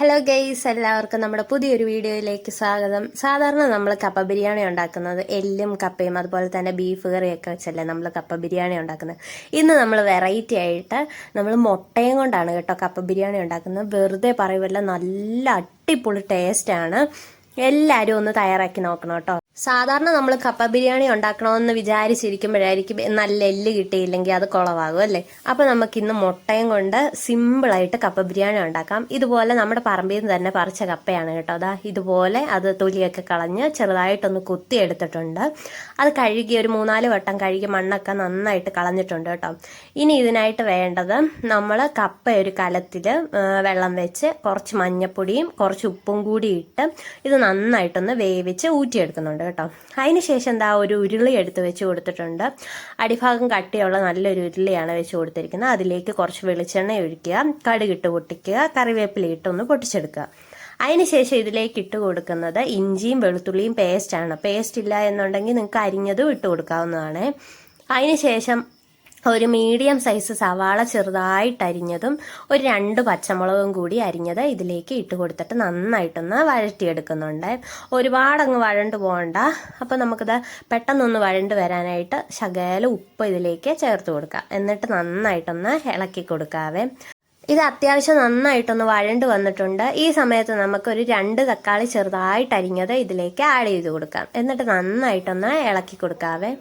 Hello guys എല്ലാവർക്കും നമ്മുടെ പുതിയൊരു വീഡിയോയിലേക്ക് സ്വാഗതം. സാധാരണ നമ്മൾ കപ്പ ബിരിയാണി ഉണ്ടാക്കുന്നത് എല്ലും കപ്പയും അതുപോലെ തന്നെ ബീഫ് കറിയൊക്കെ വെച്ചല്ലേ നമ്മൾ കപ്പ ബിരിയാണി ഉണ്ടാക്കുന്നത്. ഇന്ന് നമ്മൾ വെറൈറ്റി ആയിട്ട് നമ്മൾ മുട്ടയും കൊണ്ടാണ് കേട്ടോ കപ്പ ബിരിയാണി ഉണ്ടാക്കുന്നത്. വെറുതെ പറയുമല്ല നല്ല അടിപൊളി ടേസ്റ്റാണ് എല്ലാവരും ഒന്ന് തയ്യാറാക്കി നോക്കണം കേട്ടോ. സാധാരണ നമ്മൾ കപ്പ ബിരിയാണി ഉണ്ടാക്കണമെന്ന് വിചാരിച്ചിരിക്കുമ്പോഴായിരിക്കും നല്ല എല്ല് കിട്ടിയില്ലെങ്കിൽ അത് കുളവാകും അല്ലേ? അപ്പോൾ നമുക്ക് ഇന്ന് മുട്ടയും കൊണ്ട് സിമ്പിളായിട്ട് കപ്പ ബിരിയാണി ഉണ്ടാക്കാം. ഇതുപോലെ നമ്മുടെ പറമ്പിൽ നിന്ന് തന്നെ പറിച്ച കപ്പയാണ് കേട്ടോ. അതാ ഇതുപോലെ അത് തൊലിയൊക്കെ കളഞ്ഞ് ചെറുതായിട്ടൊന്ന് കുത്തി എടുത്തിട്ടുണ്ട്. അത് കഴുകി ഒരു മൂന്നാൽ വട്ടം കഴുകി മണ്ണൊക്കെ നന്നായിട്ട് കളഞ്ഞിട്ടുണ്ട് കേട്ടോ. ഇനി ഇതിനായിട്ട് വേണ്ടത് നമ്മൾ കപ്പ ഒരു കലത്തിൽ വെള്ളം വെച്ച് കുറച്ച് മഞ്ഞപ്പൊടിയും കുറച്ച് ഉപ്പും കൂടി ഇട്ട് ഇത് നന്നായിട്ടൊന്ന് വേവിച്ച് ഊറ്റിയെടുക്കുന്നുണ്ട് കേട്ടോ. അതിന് ശേഷം എന്താ ഒരു ഉരുളി എടുത്ത് വെച്ച് കൊടുത്തിട്ടുണ്ട്. അടിഭാഗം കട്ടിയുള്ള നല്ലൊരു ഉരുളിയാണ് വെച്ച് കൊടുത്തിരിക്കുന്നത്. അതിലേക്ക് കുറച്ച് വെളിച്ചെണ്ണ ഒഴിക്കുക കടുകിട്ട് പൊട്ടിക്കുക കറിവേപ്പില ഇട്ടൊന്ന് പൊട്ടിച്ചെടുക്കുക. അതിനുശേഷം ഇതിലേക്ക് ഇട്ട് കൊടുക്കുന്നത് ഇഞ്ചിയും വെളുത്തുള്ളിയും പേസ്റ്റാണ് പേസ്റ്റ് ഇല്ല എന്നുണ്ടെങ്കിൽ നിങ്ങൾക്ക് അരിഞ്ഞതും ഇട്ട് കൊടുക്കാവുന്നതാണ്. അതിനുശേഷം ഒരു മീഡിയം സൈസ് സവാള ചെറുതായിട്ട് അരിഞ്ഞതും ഒരു രണ്ട് പച്ചമുളകും കൂടി അരിഞ്ഞത് ഇതിലേക്ക് ഇട്ട് കൊടുത്തിട്ട് നന്നായിട്ടൊന്ന് വഴറ്റിയെടുക്കുന്നുണ്ട്. ഒരുപാട് അങ്ങ് വഴണ്ട് പോകണ്ട. അപ്പോൾ നമുക്കിത് പെട്ടെന്നൊന്ന് വഴണ്ട് വരാനായിട്ട് ശകല ഉപ്പ് ഇതിലേക്ക് ചേർത്ത് കൊടുക്കാം. എന്നിട്ട് നന്നായിട്ടൊന്ന് ഇളക്കി കൊടുക്കാവേ. ഇത് അത്യാവശ്യം നന്നായിട്ടൊന്ന് വഴണ്ട് വന്നിട്ടുണ്ട്. ഈ സമയത്ത് നമുക്കൊരു രണ്ട് തക്കാളി ചെറുതായിട്ട് അരിഞ്ഞത് ഇതിലേക്ക് ആഡ് ചെയ്ത് കൊടുക്കാം. എന്നിട്ട് നന്നായിട്ടൊന്ന് ഇളക്കി കൊടുക്കാവേ.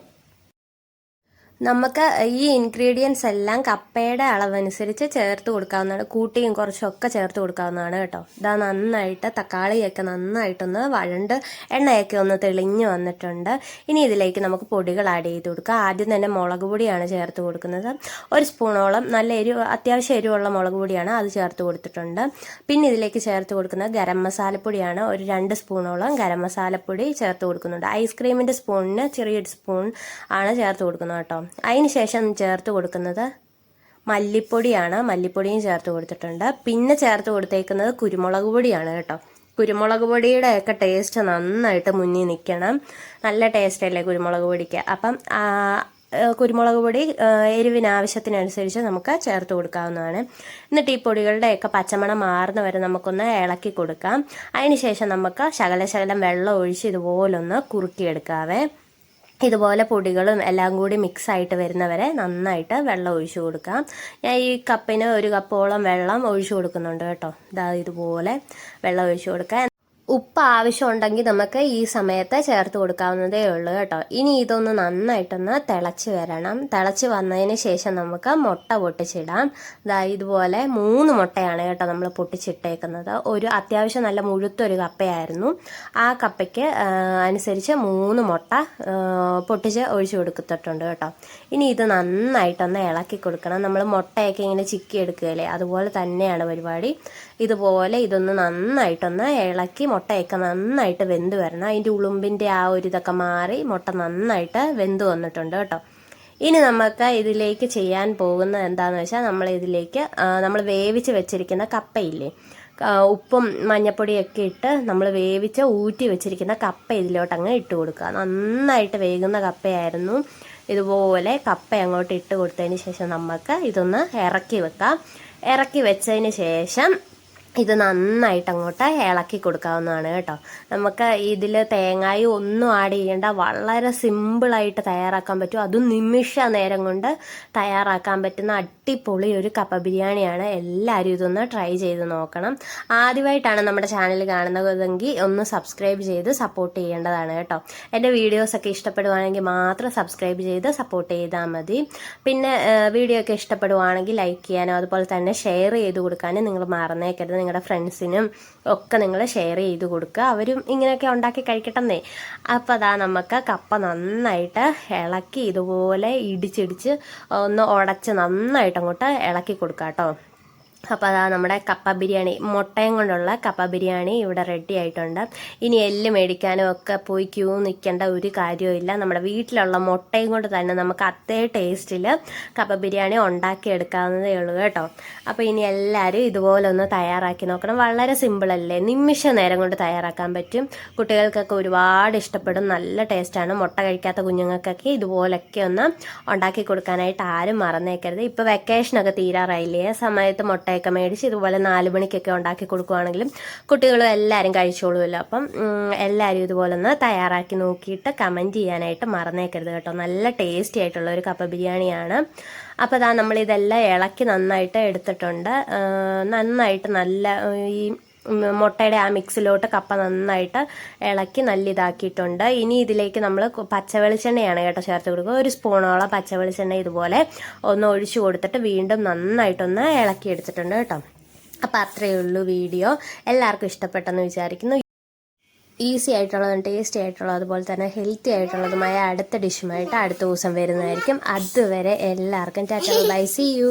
നമുക്ക് ഈ ഇൻഗ്രീഡിയൻസ് എല്ലാം കപ്പയുടെ അളവനുസരിച്ച് ചേർത്ത് കൊടുക്കാവുന്നതാണ്. കൂട്ടിയും കുറച്ചൊക്കെ ചേർത്ത് കൊടുക്കാവുന്നതാണ് കേട്ടോ. ഇതാ നന്നായിട്ട് തക്കാളിയൊക്കെ നന്നായിട്ടൊന്ന് വഴണ്ട് എണ്ണയൊക്കെ ഒന്ന് തെളിഞ്ഞു വന്നിട്ടുണ്ട്. ഇനി ഇതിലേക്ക് നമുക്ക് പൊടികൾ ആഡ് ചെയ്ത് കൊടുക്കുക ആദ്യം തന്നെ മുളക് പൊടിയാണ് ചേർത്ത് കൊടുക്കുന്നത്. ഒരു സ്പൂണോളം നല്ല എരിവ് അത്യാവശ്യം എരിവുള്ള മുളക് പൊടിയാണ് അത് ചേർത്ത് കൊടുത്തിട്ടുണ്ട്. പിന്നെ ഇതിലേക്ക് ചേർത്ത് കൊടുക്കുന്നത് ഗരം മസാലപ്പൊടിയാണ്. ഒരു രണ്ട് സ്പൂണോളം ഗരം മസാലപ്പൊടി ചേർത്ത് കൊടുക്കുന്നുണ്ട്. ഐസ്ക്രീമിന്റെ സ്പൂണിന് ചെറിയൊരു സ്പൂൺ ആണ് ചേർത്ത് കൊടുക്കുന്നത് കേട്ടോ. അതിന് ശേഷം ചേർത്ത് കൊടുക്കുന്നത് മല്ലിപ്പൊടിയാണ്. മല്ലിപ്പൊടിയും ചേർത്ത് കൊടുത്തിട്ടുണ്ട്. പിന്നെ ചേർത്ത് കൊടുത്തേക്കുന്നത് കുരുമുളക് പൊടിയാണ് കേട്ടോ. കുരുമുളക് പൊടിയുടെ ഒക്കെ ടേസ്റ്റ് നന്നായിട്ട് മുന്നിൽ നിൽക്കണം. നല്ല ടേസ്റ്റ് അല്ലേ കുരുമുളക് പൊടിക്ക്. അപ്പം കുരുമുളക് പൊടി എരിവിന് ആവശ്യത്തിനനുസരിച്ച് നമുക്ക് ചേർത്ത് കൊടുക്കാവുന്നതാണ്. എന്നിട്ട് ഈ പൊടികളുടെയൊക്കെ പച്ചമണം മാറുന്ന വരെ നമുക്കൊന്ന് ഇളക്കി കൊടുക്കാം. അതിനുശേഷം നമുക്ക് ശകലശകലം വെള്ളം ഒഴിച്ച് ഇതുപോലൊന്ന് കുറുക്കിയെടുക്കാവേ. ഇതുപോലെ പൊടികളും എല്ലാം കൂടി മിക്സ് ആയിട്ട് വരുന്നവരെ നന്നായിട്ട് വെള്ളം ഒഴിച്ചു കൊടുക്കാം ഞാൻ ഈ കപ്പിന് ഒരു കപ്പോളം വെള്ളം ഒഴിച്ചു കൊടുക്കുന്നുണ്ട് കേട്ടോ. ഇതാ ഇതുപോലെ വെള്ളം ഒഴിച്ചു കൊടുക്കാം ഉപ്പ് ആവശ്യമുണ്ടെങ്കിൽ നമുക്ക് ഈ സമയത്ത് ചേർത്ത് കൊടുക്കാവുന്നതേ ഉള്ളൂ കേട്ടോ. ഇനി ഇതൊന്ന് നന്നായിട്ടൊന്ന് തിളച്ച് വരണം. തിളച്ച് വന്നതിന് ശേഷം നമുക്ക് മുട്ട പൊട്ടിച്ചിടാം. ഇതാ ഇതുപോലെ മൂന്ന് മുട്ടയാണ് കേട്ടോ നമ്മൾ പൊട്ടിച്ചിട്ടേക്കുന്നത്. ഒരു അത്യാവശ്യം നല്ല മുഴുത്തൊരു കപ്പയായിരുന്നു. ആ കപ്പയ്ക്ക് അനുസരിച്ച് മൂന്ന് മുട്ട പൊട്ടിച്ച് ഒഴിച്ചു കൊടുത്തിട്ടുണ്ട് കേട്ടോ. ഇനി ഇത് നന്നായിട്ടൊന്ന് ഇളക്കി കൊടുക്കണം. നമ്മൾ മുട്ടയൊക്കെ ഇങ്ങനെ ചിക്കി എടുക്കുകയല്ലേ അതുപോലെ തന്നെയാണ് പരിപാടി. ഇതുപോലെ ഇതൊന്ന് നന്നായിട്ടൊന്ന് ഇളക്കി മുട്ടയൊക്കെ നന്നായിട്ട് വെന്ത് വരണം. അതിന്റെ ഉളുമ്പിന്റെ ആ ഒരു ഇതൊക്കെ മാറി മുട്ട നന്നായിട്ട് വെന്ത് വന്നിട്ടുണ്ട് കേട്ടോ. ഇനി നമുക്ക് ഇതിലേക്ക് ചെയ്യാൻ പോകുന്നത് എന്താണെന്ന് വെച്ചാൽ നമ്മൾ ഇതിലേക്ക് നമ്മൾ വേവിച്ച് വെച്ചിരിക്കുന്ന കപ്പയില്ലേ ഉപ്പും മഞ്ഞപ്പൊടിയൊക്കെ ഇട്ട് നമ്മൾ വേവിച്ച് ഊറ്റി വെച്ചിരിക്കുന്ന കപ്പ ഇതിലോട്ട് അങ്ങ് ഇട്ട് കൊടുക്കുക. നന്നായിട്ട് വേകുന്ന കപ്പയായിരുന്നു. ഇതുപോലെ കപ്പ അങ്ങോട്ട് ഇട്ട് കൊടുത്തതിന് ശേഷം നമുക്ക് ഇതൊന്ന് ഇറക്കി വെക്കാം. ഇറക്കി വെച്ചതിന് ശേഷം ഇത് നന്നായിട്ട് അങ്ങോട്ട് ഇളക്കി കൊടുക്കാവുന്നതാണ് കേട്ടോ. നമുക്ക് ഇതിൽ തേങ്ങായും ഒന്നും ആഡ് ചെയ്യേണ്ട വളരെ സിമ്പിളായിട്ട് തയ്യാറാക്കാൻ പറ്റും. അതും നിമിഷ നേരം കൊണ്ട് തയ്യാറാക്കാൻ പറ്റുന്ന അടിപൊളി ഒരു കപ്പ ബിരിയാണിയാണ്. എല്ലാവരും ഇതൊന്ന് ട്രൈ ചെയ്ത് നോക്കണം. ആദ്യമായിട്ടാണ് നമ്മുടെ ചാനൽ കാണുന്നതെങ്കിൽ ഒന്ന് സബ്സ്ക്രൈബ് ചെയ്ത് സപ്പോർട്ട് ചെയ്യേണ്ടതാണ് കേട്ടോ. എന്റെ വീഡിയോസൊക്കെ ഇഷ്ടപ്പെടുവാണെങ്കിൽ മാത്രം സബ്സ്ക്രൈബ് ചെയ്ത് സപ്പോർട്ട് ചെയ്താൽ മതി. പിന്നെ വീഡിയോ ഒക്കെ ഇഷ്ടപ്പെടുവാണെങ്കിൽ ലൈക്ക് ചെയ്യാനോ അതുപോലെ തന്നെ ഷെയർ ചെയ്ത് കൊടുക്കാനും നിങ്ങൾ മറന്നേക്കരുത്. നിങ്ങളുടെ ഫ്രണ്ട്സിനും ഒക്കെ നിങ്ങൾ ഷെയർ ചെയ്ത് കൊടുക്കുക. അവരും ഇങ്ങനെയൊക്കെ ഉണ്ടാക്കി കഴിക്കട്ടെന്നേ. അപ്പോൾ അതാ നമുക്ക് കപ്പ നന്നായിട്ട് ഇളക്കി ഇതുപോലെ ഇടിച്ചിടിച്ച് ഒന്ന് ഉടച്ച് നന്നായിട്ട് അങ്ങോട്ട് ഇളക്കി കൊടുക്കാം കേട്ടോ അപ്പോൾ അതാ നമ്മുടെ കപ്പ ബിരിയാണി. മുട്ടയും കൊണ്ടുള്ള കപ്പ ബിരിയാണി ഇവിടെ റെഡി ആയിട്ടുണ്ട്. ഇനി എല്ല് മേടിക്കാനും ഒക്കെ പോയി ക്യൂ നിൽക്കേണ്ട ഒരു കാര്യവും നമ്മുടെ വീട്ടിലുള്ള മുട്ടയും കൊണ്ട് തന്നെ നമുക്ക് അതേ ടേസ്റ്റിൽ കപ്പ ബിരിയാണി ഉണ്ടാക്കിയെടുക്കാവുന്നതേ ഉള്ളൂ കേട്ടോ. അപ്പോൾ ഇനി എല്ലാവരും ഇതുപോലെ ഒന്ന് തയ്യാറാക്കി നോക്കണം. വളരെ സിമ്പിളല്ലേ നിമിഷ നേരം കൊണ്ട് തയ്യാറാക്കാൻ പറ്റും. കുട്ടികൾക്കൊക്കെ ഒരുപാട് ഇഷ്ടപ്പെടും. നല്ല ടേസ്റ്റാണ് മുട്ട കഴിക്കാത്ത കുഞ്ഞുങ്ങൾക്കൊക്കെ ഇതുപോലൊക്കെ ഒന്ന് ഉണ്ടാക്കി കൊടുക്കാനായിട്ട് ആരും മറന്നേക്കരുത്. ഇപ്പോൾ വെക്കേഷനൊക്കെ തീരാറായില്ലേ? സമയത്ത് മുട്ട മുട്ടയൊക്കെ മേടിച്ച് ഇതുപോലെ നാല് മണിക്കൊക്കെ ഉണ്ടാക്കി കൊടുക്കുവാണെങ്കിലും കുട്ടികളും എല്ലാവരും കഴിച്ചോളുമല്ലോ. അപ്പം എല്ലാവരും ഇതുപോലെ ഒന്ന് തയ്യാറാക്കി നോക്കിയിട്ട് കമന്റ് ചെയ്യാനായിട്ട് മറന്നേക്കരുത് കേട്ടോ. നല്ല ടേസ്റ്റി ആയിട്ടുള്ള ഒരു കപ്പ ബിരിയാണിയാണ്. അപ്പോൾ നമ്മൾ നമ്മളിതെല്ലാം ഇളക്കി നന്നായിട്ട് എടുത്തിട്ടുണ്ട്. നന്നായിട്ട് നല്ല ഈ മുട്ടയുടെ ആ മിക്സിലോട്ട് കപ്പ നന്നായിട്ട് ഇളക്കി നല്ല ഇതാക്കിയിട്ടുണ്ട് ഇനി ഇതിലേക്ക് നമ്മൾ പച്ച വെളിച്ചെണ്ണയാണ് കേട്ടോ ചേർത്ത് കൊടുക്കുക. ഒരു സ്പൂണോളം പച്ച വെളിച്ചെണ്ണ ഇതുപോലെ ഒന്ന് ഒഴിച്ചു കൊടുത്തിട്ട് വീണ്ടും നന്നായിട്ടൊന്ന് ഇളക്കി എടുത്തിട്ടുണ്ട് കേട്ടോ. അപ്പോൾ അത്രയേ ഉള്ളൂ വീഡിയോ. എല്ലാവർക്കും ഇഷ്ടപ്പെട്ടെന്ന് വിചാരിക്കുന്നു. ഈസി ആയിട്ടുള്ളതും ടേസ്റ്റി ആയിട്ടുള്ളതും അതുപോലെ തന്നെ ഹെൽത്തി ആയിട്ടുള്ളതുമായ അടുത്ത ഡിഷുമായിട്ട് അടുത്ത ദിവസം വരുന്നതായിരിക്കും. അതുവരെ എല്ലാവർക്കും ടാറ്റ ബൈ. C U